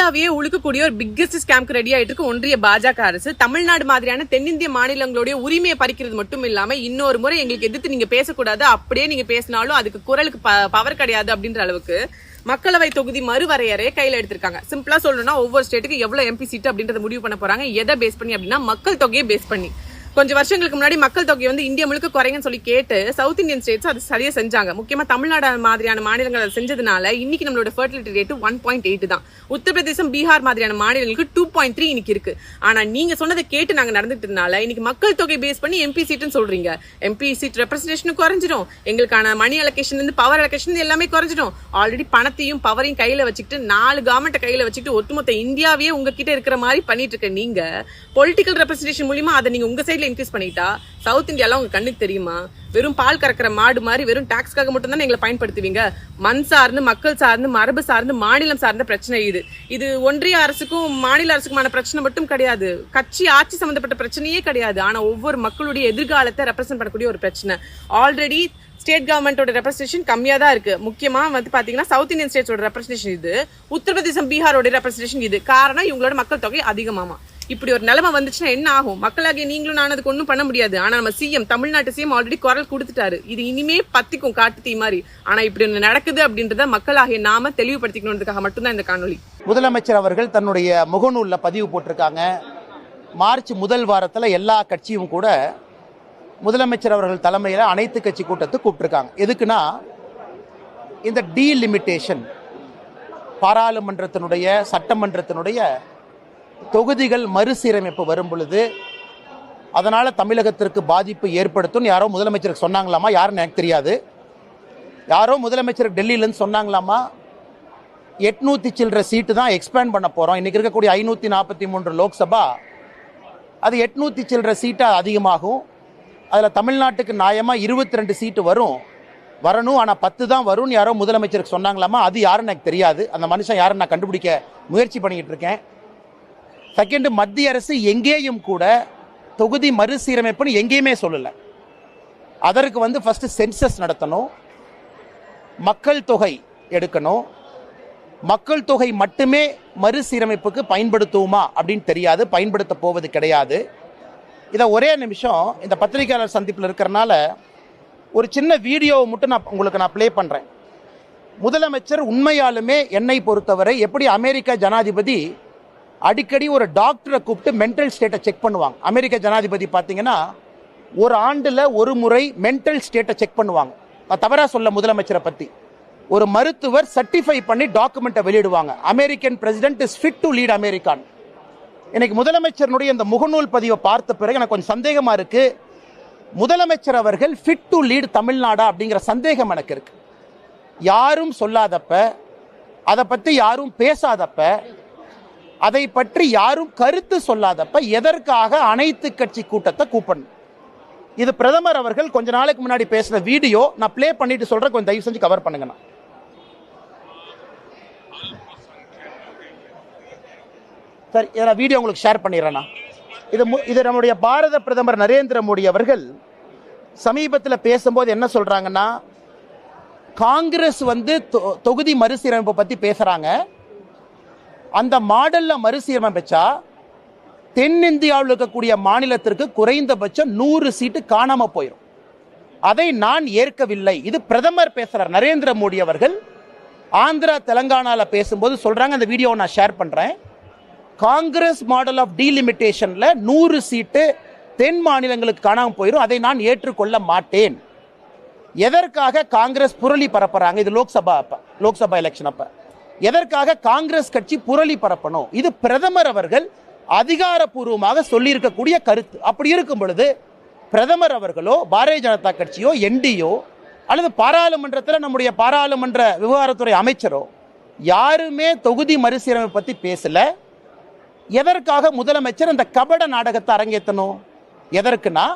இந்தியாவையே உழுக்கக்கூடிய ஒரு biggest ஸ்கேம்க்கு ready ஆயிட்டு இருக்கு ஒன்றிய பாஜக அரசு. தமிழ்நாடு மாதிரியான தென்னிந்திய மாநிலங்களுடைய உரிமையை பறிக்கிறது மட்டும் இல்லாம இன்னொரு முறை எங்களுக்கு எதிர்த்து நீங்க பேசக்கூடாது. அப்படியே நீங்க பேசினாலும் அதுக்கு குரலுக்கு பவர் கிடையாது அப்படின்ற அளவுக்கு மக்களவை தொகுதி மறுவரையறையை கையில எடுத்திருக்காங்க. சிம்பிளா சொல்லணும்னா ஒவ்வொரு ஸ்டேட்டுக்கு எவ்வளவு எம்பி சீட் அப்படின்றத முடிவு பண்ண போறாங்க. எதை பேஸ் பண்ணி அப்படின்னா மக்கள் தொகையை பேஸ் பண்ணி. கொஞ்சம் வருஷங்களுக்கு முன்னாடி மக்கள் தொகை வந்து இந்தியா முழுக்க குறைங்கன்னு சொல்லி கேட்டு சவுத் இந்தியன் ஸ்டேட்ஸ் அது சரியா செஞ்சாங்க. முக்கியமா தமிழ்நாடு மாதிரியான மாநிலங்கள் அதை செஞ்சதுனால இன்னைக்கு நம்மளோட fertility rate one point eight தான். உத்தரப்பிரதேசம் பீகார் மாதிரியான மாநிலங்களுக்கு டூ பாயிண்ட் த்ரீ இன்னைக்கு இருக்கு. ஆனா நீங்க சொன்னதை கேட்டு நாங்க நடந்துட்டதுனால இன்னைக்கு மக்கள் தொகை பேஸ் பண்ணி எம்பி சீட்னு சொல்றீங்க. எம்பி சீட் ரெப்ரஸன்டேஷனும் குறைஞ்சிடும் எங்களுக்கான மணி அலோகேஷன் இருந்து பவர் அலோகேஷன் எல்லாமே குறைஞ்சிடும் ஆல்ரெடி பணத்தையும் பவரையும் கையில வச்சுக்கிட்டு நாலு கவர்மெண்ட் கையில வச்சுக்கிட்டு ஒட்டுமொத்த இந்தியாவே உங்ககிட்ட இருக்கிற மாதிரி பண்ணிட்டு இருக்க நீங்க பொலிட்டிக்கல் ரெப்ரஸன்டேஷன் மூலியமா அதை நீங்க உங்க சைடுல இன்க்ரீஸ் பண்ணிட்டா சவுத் இந்தியால உங்க கண்ணுக்கு தெரியுமா? வெறும் பால் கறக்கிற மாடு மாதிரி வெறும் டாக்ஸ்க்காக மட்டும் தான் எங்களை பயன்படுத்துவீங்க? மண் சார்ந்து மக்கள் சார்ந்து மரபு சார்ந்து மாநிலம் சார்ந்த பிரச்சனை இது. இது ஒன்றிய அரசுக்கும் மாநில அரசுக்குமான பிரச்சனை மட்டும் கிடையாது. கட்சி ஆட்சி சம்பந்தப்பட்ட பிரச்சனையே கிடையாது. ஆனா ஒவ்வொரு மக்களுடைய எதிர்காலத்தை ரெப்ரசென்ட் பண்ணக்கூடிய ஒரு பிரச்சனை. ஆல்ரெடி ஸ்டேட் கவர்மெண்டோட ரெப்ரஸன்டேஷன் கம்மியா தான் இருக்கு. முக்கியமா வந்து பாத்தீங்கன்னா சவுத் இந்தியன் ஸ்டேட்ஸோட ரெப்ரஸன்டேஷன் இது. உத்தரப்பிரதேசம் பீகாரோட ரெப்ரஸன்டேஷன் இது. காரணம் இவங்களோட மக்கள் தொகை அதிகமாமா. இப்படி ஒரு நிலைமை வந்துச்சுன்னா என்ன ஆகும்? மக்களாகிய நீங்களும் நான் அதுக்கு ஒன்றும் பண்ண முடியாது. ஆனால் நம்ம சிஎம் தமிழ்நாட்டு சிஎம் ஆல்ரெடி குரல் கொடுத்துட்டாரு. இது இனிமே பத்திக்கும் காட்டு தீ மாதிரி. ஆனால் இப்படி ஒன்று நடக்குது அப்படின்றத மக்களாகிய நாம தெளிவுபடுத்திக்கணுன்றதுக்காக மட்டும்தான் இந்த காணொலி முதலமைச்சர் அவர்கள் தன்னுடைய முகநூலில் பதிவு போட்டிருக்காங்க. மார்ச் முதல் வாரத்தில் எல்லா கட்சியும் கூட முதலமைச்சர் அவர்கள் தலைமையில் அனைத்து கட்சி கூட்டத்தை கூப்பிட்டுருக்காங்க. எதுக்குன்னா இந்த டீலிமிட்டேஷன் பாராளுமன்றத்தினுடைய சட்டமன்றத்தினுடைய தொகுதிகள் மறுசீரமைப்பு வரும் பொழுது அதனால் தமிழகத்திற்கு பாதிப்பு ஏற்படுத்தும் யாரோ முதலமைச்சருக்கு சொன்னாங்களாமா? யாருன்னு எனக்கு தெரியாது. யாரோ முதலமைச்சர் டெல்லியிலேருந்து சொன்னாங்களாமா? எட்நூத்தி சில்லற சீட்டு தான் எக்ஸ்பேண்ட் பண்ண போகிறோம் இன்றைக்கி இருக்கக்கூடிய ஐநூற்றி நாற்பத்தி மூன்று லோக்சபா அது எட்நூற்றி சில்லற சீட்டாக அதிகமாகும். அதில் தமிழ்நாட்டுக்கு நியாயமாக இருபத்தி ரெண்டு சீட்டு வரும். வரணும் ஆனால் பத்து தான் வரும்னு யாரோ முதலமைச்சருக்கு சொன்னாங்களாமா? அது யாருன்னு எனக்கு தெரியாது. அந்த மனுஷன் யாருன்னு நான் கண்டுபிடிக்க முயற்சி பண்ணிக்கிட்டு இருக்கேன். செகண்ட் மத்திய அரசு எங்கேயும் கூட தொகுதி மறுசீரமைப்புன்னு எங்கேயுமே சொல்லலை. அதற்கு வந்து ஃபஸ்ட்டு சென்சஸ் நடத்தணும். மக்கள் தொகை எடுக்கணும். மக்கள் தொகை மட்டுமே மறுசீரமைப்புக்கு பயன்படுத்துவோமா அப்படின்னு தெரியாது பயன்படுத்த போவது கிடையாது. இதை ஒரே நிமிஷம் இந்த பத்திரிகையாளர் சந்திப்பில் இருக்கிறனால ஒரு சின்ன வீடியோவை மட்டும் நான் உங்களுக்கு நான் ப்ளே பண்ணுறேன் முதலமைச்சர் உண்மையாலுமே என்னை பொறுத்தவரை எப்படி அமெரிக்க ஜனாதிபதி அடிக்கடி ஒரு டாக்டரை கூப்பிட்டு மென்டல் ஸ்டேட்டை செக் பண்ணுவாங்க. அமெரிக்க ஜனாதிபதி பார்த்தீங்கன்னா ஒரு ஆண்டில் ஒரு முறை மென்டல் ஸ்டேட்டை செக் பண்ணுவாங்க. நான் தவறாக சொல்ல முதலமைச்சரை பற்றி ஒரு மருத்துவர் சர்டிஃபை பண்ணி டாக்குமெண்ட்டை வெளியிடுவாங்க. American president is fit to lead America இன்னைக்கு முதலமைச்சருடைய இந்த முகநூல் பதிவை பார்த்த பிறகு எனக்கு கொஞ்சம் சந்தேகமாக இருக்கு. முதலமைச்சர் அவர்கள் ஃபிட் டு லீட் தமிழ்நாடா அப்படிங்கிற சந்தேகம் எனக்கு இருக்கு. யாரும் சொல்லாதப்ப அதை பற்றி யாரும் பேசாதப்ப அதை பற்றி யாரும் கருத்து சொல்லாதப்ப எதற்காக அனைத்து கட்சி கூட்டத்தை கூப்பிடணும் இது பிரதமர் அவர்கள் கொஞ்ச நாளைக்கு முன்னாடி பேசின வீடியோ. நான் பிளே பண்ணிட்டு சொல்றேன். கொஞ்சம் தயவு செஞ்சு கவர் பண்ணுங்கண்ணா சரி இதை வீடியோ உங்களுக்கு ஷேர் பண்ணிடுறேண்ணா இது மு- இது நம்முடைய பாரத பிரதமர் நரேந்திர மோடி அவர்கள் சமீபத்தில் பேசும்போது என்ன சொல்கிறாங்கன்னா காங்கிரஸ் வந்து தொ- தொகுதி மறுசீரமைப்பை பற்றி பேசுகிறாங்க அந்த மாடலில் மறுசீரமைச்சா தென்னிந்தியாவில் இருக்கக்கூடிய மாநிலத்திற்கு குறைந்தபட்சம் நூறு சீட்டு காணாமல் போயிடும் அதை நான் ஏற்கவில்லை. இது பிரதமர் பேசுகிறார் நரேந்திர மோடி அவர்கள். ஆந்திரா தெலங்கானாவில் பேசும்போது சொல்கிறாங்க அந்த வீடியோவை நான் ஷேர் பண்ணுறேன் காங்கிரஸ் மாடல் ஆஃப் டீலிமிட்டேஷனில் நூறு சீட்டு தென் மாநிலங்களுக்கு காணாமல் போயிடும் அதை நான் ஏற்றுக்கொள்ள மாட்டேன். எதற்காக காங்கிரஸ் புரளி பரப்புறாங்க? இது லோக்சபா அப்போ லோக்சபா எலெக்ஷன் அப்போ. எதற்காக காங்கிரஸ் கட்சி புரளி பரப்பணும்? இது பிரதமர் அவர்கள் அதிகாரப்பூர்வமாக சொல்லியிருக்கக்கூடிய கருத்து. அப்படி இருக்கும் பொழுது பிரதமர் அவர்களோ பாரதிய ஜனதா கட்சியோ என்டியோ அல்லது பாராளுமன்றத்தில் நம்முடைய பாராளுமன்ற விவகாரத்துறை அமைச்சரோ யாருமே தொகுதி மறுசீரமைப்பு பற்றி பேசலை. எதற்காக முதலமைச்சர் இந்த கபட நாடகத்தை அரங்கேற்றணும்? எதற்குனா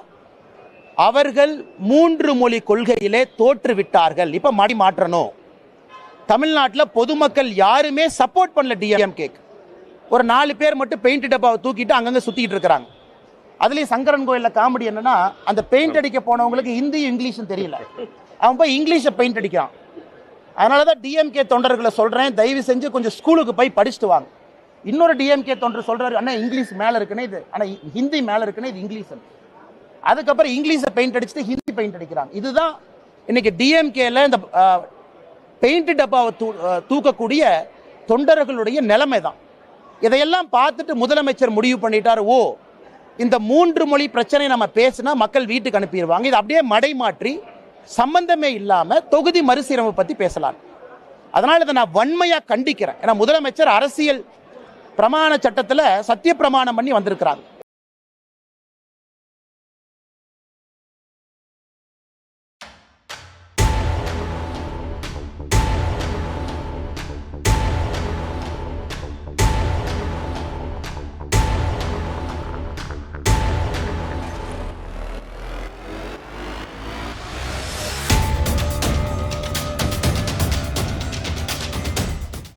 அவர்கள் மூன்று மொழி கொள்கையிலே தோற்றுவிட்டார்கள். இப்போ மடி மாடி மாற்றணும். தமிழ்நாட்டில் பொதுமக்கள் யாருமே சப்போர்ட் பண்ணல டிஎம்கே ஒரு நாலு பேர் மட்டும் பெயிண்ட் டப்பாவை தூக்கிட்டு அங்கங்கே சுற்றிட்டு இருக்கிறாங்க. அதுலேயும் சங்கரன் கோயிலில் காமெடி என்னன்னா அந்த பெயிண்ட் அடிக்க போனவங்களுக்கு ஹிந்தியும் இங்கிலீஷும் தெரியல. அவன் போய் இங்கிலீஷை பெயிண்ட் அடிக்கிறான். அதனால தான் டிஎம்கே தொண்டர்களை சொல்கிறேன் தயவு செஞ்சு கொஞ்சம் ஸ்கூலுக்கு போய் படிச்சுட்டு வாங்க. இன்னொரு டிஎம்கே தொண்டர் சொல்கிறாரு அண்ணா இங்கிலீஷ் மேலே இருக்குன்னு இது ஆனால் ஹிந்தி மேலே இருக்குன்னு இது இங்கிலீஷ் அதுக்கப்புறம் இங்கிலீஷை பெயிண்ட் அடிச்சுட்டு ஹிந்தி பெயிண்ட் அடிக்கிறாங்க. இதுதான் இன்னைக்கு டிஎம்கேல இந்த பெயிண்ட் டப்பாவை தூ தூக்கக்கூடிய தொண்டர்களுடைய நிலைமை தான் இதையெல்லாம் பார்த்துட்டு முதலமைச்சர் முடிவு பண்ணிட்டார் ஓ இந்த மூன்று மொழி பிரச்சனை நம்ம பேசினா மக்கள் வீட்டுக்கு அனுப்பிடுவாங்க. இது அப்படியே மடை மாற்றி சம்பந்தமே இல்லாமல் தொகுதி மறுசீரமைப்பு பற்றி பேசலாம் அதனால் இதை நான் வன்மையாக கண்டிக்கிறேன். ஏன்னா முதலமைச்சர் அரசியல் பிரமாண சட்டத்தில் சத்திய பிரமாணம் பண்ணி வந்திருக்கிறாங்க